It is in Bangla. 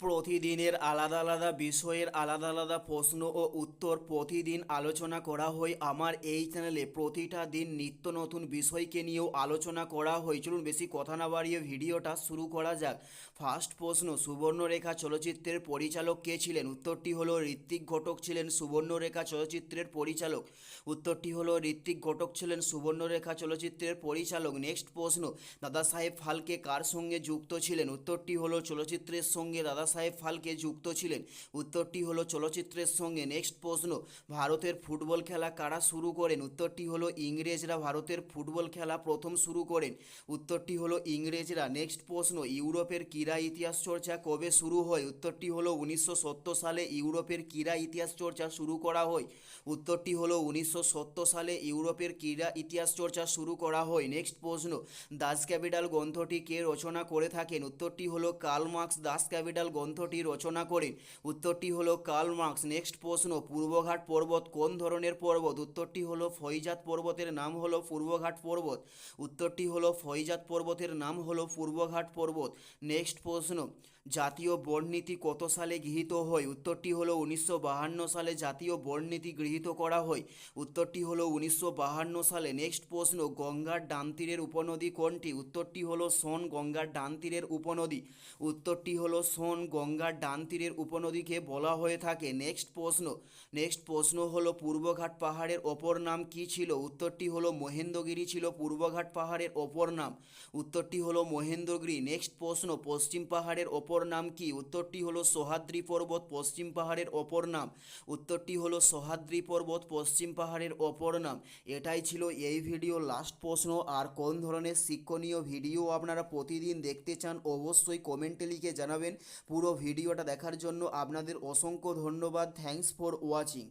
প্রতিদিনের আলাদা আলাদা বিষয়ের আলাদা আলাদা প্রশ্ন ও উত্তর প্রতিদিন আলোচনা করা হয়। আমার এই চ্যানেলে প্রতিটা দিন নিত্য নতুন বিষয়কে নিয়েও আলোচনা করা হয়। চলুন বেশি কথা না বাড়িয়ে ভিডিওটা শুরু করা যাক। ফার্স্ট প্রশ্ন, সুবর্ণরেখা চলচ্চিত্রের পরিচালক কে ছিলেন? উত্তরটি হলো ঋত্বিক ঘটক ছিলেন সুবর্ণরেখা চলচ্চিত্রের পরিচালক। উত্তরটি হলো ঋত্বিক ঘটক ছিলেন সুবর্ণরেখা চলচ্চিত্রের পরিচালক। নেক্সট প্রশ্ন, দাদা সাহেব ফালকে কার সঙ্গে যুক্ত ছিলেন? উত্তরটি হলো চলচ্চিত্রের সঙ্গে দাদা সাহেব ফালকে যুক্ত ছিলেন। উত্তরটি হলো চলচ্চিত্রের সঙ্গে নেক্সট প্রশ্ন, ভারতের ফুটবল খেলা কারা শুরু করেন? উত্তরটি হলো ইংরেজরা ভারতের ফুটবল খেলা প্রথম শুরু করেন। উত্তরটি হলো ইংরেজরা। নেক্সট প্রশ্ন, ইউরোপের ক্রীড়া ইতিহাস চর্চা কবে শুরু হয়? উত্তরটি হলো উনিশশো সত্তর সালে ইউরোপের ক্রীড়া ইতিহাস চর্চা শুরু করা হয়। উত্তরটি হলো উনিশশো সত্তর সালে ইউরোপের ক্রীড়া ইতিহাস চর্চা শুরু করা হয়। নেক্সট প্রশ্ন, দাস ক্যাপিটাল গ্রন্থটি কে রচনা করে থাকেন? উত্তরটি হলো কার্ল মার্কস দাস ক্যাপিটাল গ্রন্থটি রচনা করেন। উত্তরটি হলো কার্ল মার্কস। নেক্সট প্রশ্ন, পূর্বঘাট পর্বত কোন ধরনের পর্বত? উত্তরটি হলো ফৈজাত পর্বতের নাম হলো পূর্বঘাট পর্বত। উত্তরটি হলো ফৈজাত পর্বতের নাম হলো পূর্বঘাট পর্বত। নেক্সট প্রশ্ন, জাতীয় বর্ণনীতি কত সালে গৃহীত হয়? উত্তরটি হলো উনিশশো সালে জাতীয় বর্ণনীতি গৃহীত করা হয়। উত্তরটি হলো উনিশশো সালে। নেক্সট প্রশ্ন, গঙ্গার ডান তীরের উপনদী কোনটি? উত্তরটি হলো সোন গঙ্গার ডান তীরের উপনদী। উত্তরটি হলো সোন গঙ্গার ডান তীরের উপনদীকে বলা হয়ে থাকে নেক্সট প্রশ্ন। নেক্সট প্রশ্ন হলো, পূর্বঘাট পাহাড়ের অপর নাম কি ছিল? উত্তরটি হলো, মহেন্দ্রগিরি ছিল পূর্বঘাট পাহাড়ের অপর নাম। উত্তরটি হলো, মহেন্দ্রগিরি। নেক্সট প্রশ্ন, পশ্চিম পাহাড়ের অপর নাম কি? উত্তরটি হলো, সহাদ্রি পর্বত পশ্চিম পাহাড়ের অপর নাম। উত্তরটি হলো, সহাদ্রি পর্বত পশ্চিম পাহাড়ের অপর নাম। এটাই ছিল এই ভিডিও। লাস্ট প্রশ্ন, আর কোন ধরনের শিক্ষণীয় ভিডিও আপনারা প্রতিদিন দেখতে চান, অবশ্যই কমেন্টে লিখে জানাবেন। পুরো ভিডিওটা দেখার জন্য আপনাদের অসংখ্য ধন্যবাদ। Thanks for watching